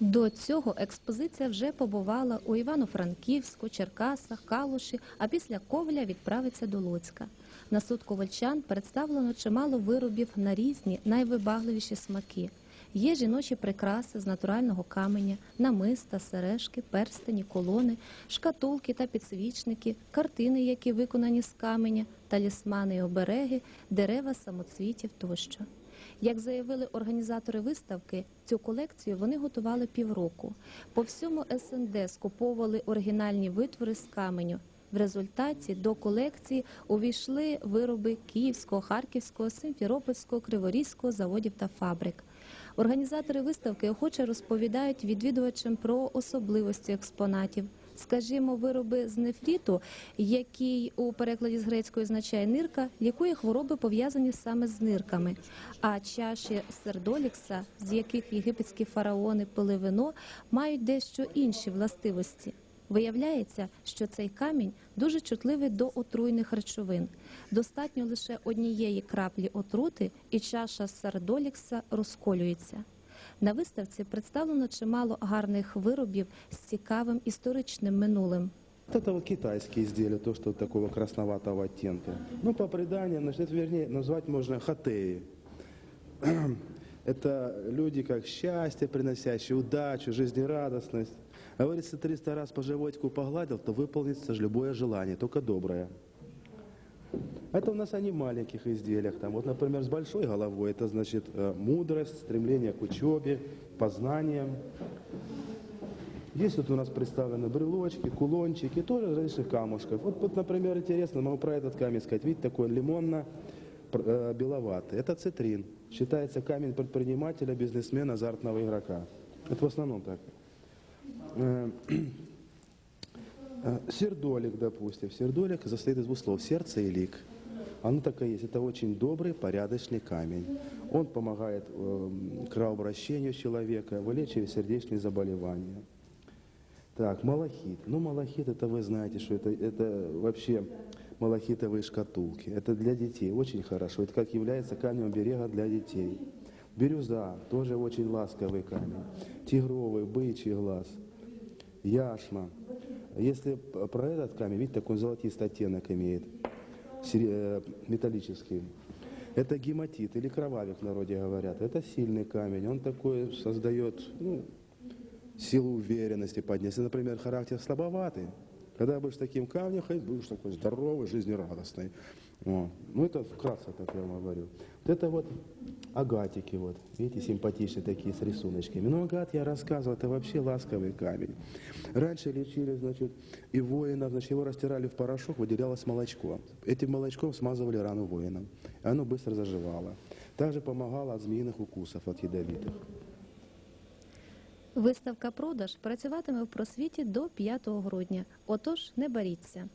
До цього експозиція вже побувала у Івано-Франківську, Черкасах, Калуші, а після Ковля відправиться до Луцька. На суд ковальчан представлено чимало виробів на різні найвибагливіші смаки. Є жіночі прикраси з натурального каменя, намиста, сережки, перстені, колони, шкатулки та підсвічники, картини, які виконані з каменя, талісмани і обереги, дерева самоцвітів тощо. Як заявили організатори виставки, цю колекцію вони готували півроку. По всьому СНД скуповували оригінальні витвори з каменю. В результаті до колекції увійшли вироби Київського, Харківського, Симферопольського, Криворізького заводів та фабрик. Організатори виставки охоче розповідають відвідувачам про особливості експонатів. Скажімо, вироби з нефріту, який у перекладі з грецької означає нирка, лікує хвороби пов'язані саме з нирками. А чаші сердолікса, з яких єгипетські фараони пили вино, мають дещо інші властивості. Виявляється, що цей камінь дуже чутливий до отруйних речовин. Достатньо лише однієї краплі отрути, і чаша сердолікса розколюється. На виставці представлено чимало гарних виробів з цікавим історичним минулим. Вот Это вот китайские изделия, то, что такого красноватого оттенка. Ну, по преданиям, значит, это, вернее, назвать можно хатеи. Это люди как счастье приносящие, удачу, жизнерадостность. А говорится, 300 раз по животику погладил, то выполнится же любое желание, только доброе. Это у нас они в маленьких изделиях. Там, вот, например, с большой головой, это значит э, мудрость, стремление к учебе, познаниям. Есть вот у нас представлены брелочки, кулончики, тоже различных камушков. Вот, вот, например, интересно, могу про этот камень сказать. Видите, такой лимонно-беловатый. Это цитрин. Считается камень предпринимателя, бизнесмена, азартного игрока. Это в основном так. Э, э, Сердолик, допустим. Сердолик состоит из двух слов. Сердце и лик. Оно такое есть. Это очень добрый, порядочный камень. Он помогает э, кровообращению человека, вылечивает сердечные заболевания. Так, малахит. Ну, малахит, это вы знаете, что это, это вообще малахитовые шкатулки. Это для детей очень хорошо. Это как является камнем оберега для детей. Бирюза, тоже очень ласковый камень. Тигровый, бычий глаз. Яшма. Если про этот камень, видите, такой золотистый оттенок имеет, э, металлический. Это гематит или кровавик в народе говорят. Это сильный камень. Он такой создает ну, силу уверенности поднять. Если, например, характер слабоватый, когда будешь таким камнем ходить, будешь такой здоровый, жизнерадостный. Вот. Ну, это вкратце, так я вам говорю. Вот это вот агатики, вот, видите, симпатичные такие с рисуночками. Ну, агат, я рассказывал, это вообще ласковый камень. Раньше лечили, значит, и воинов, значит, его растирали в порошок, выделялось молочко. Этим молочком смазывали рану воинам, и оно быстро заживало. Также помогало от змеиных укусов, от ядовитых. Виставка продаж працюватиме в просвіті до 5 грудня. Отож, не боріться.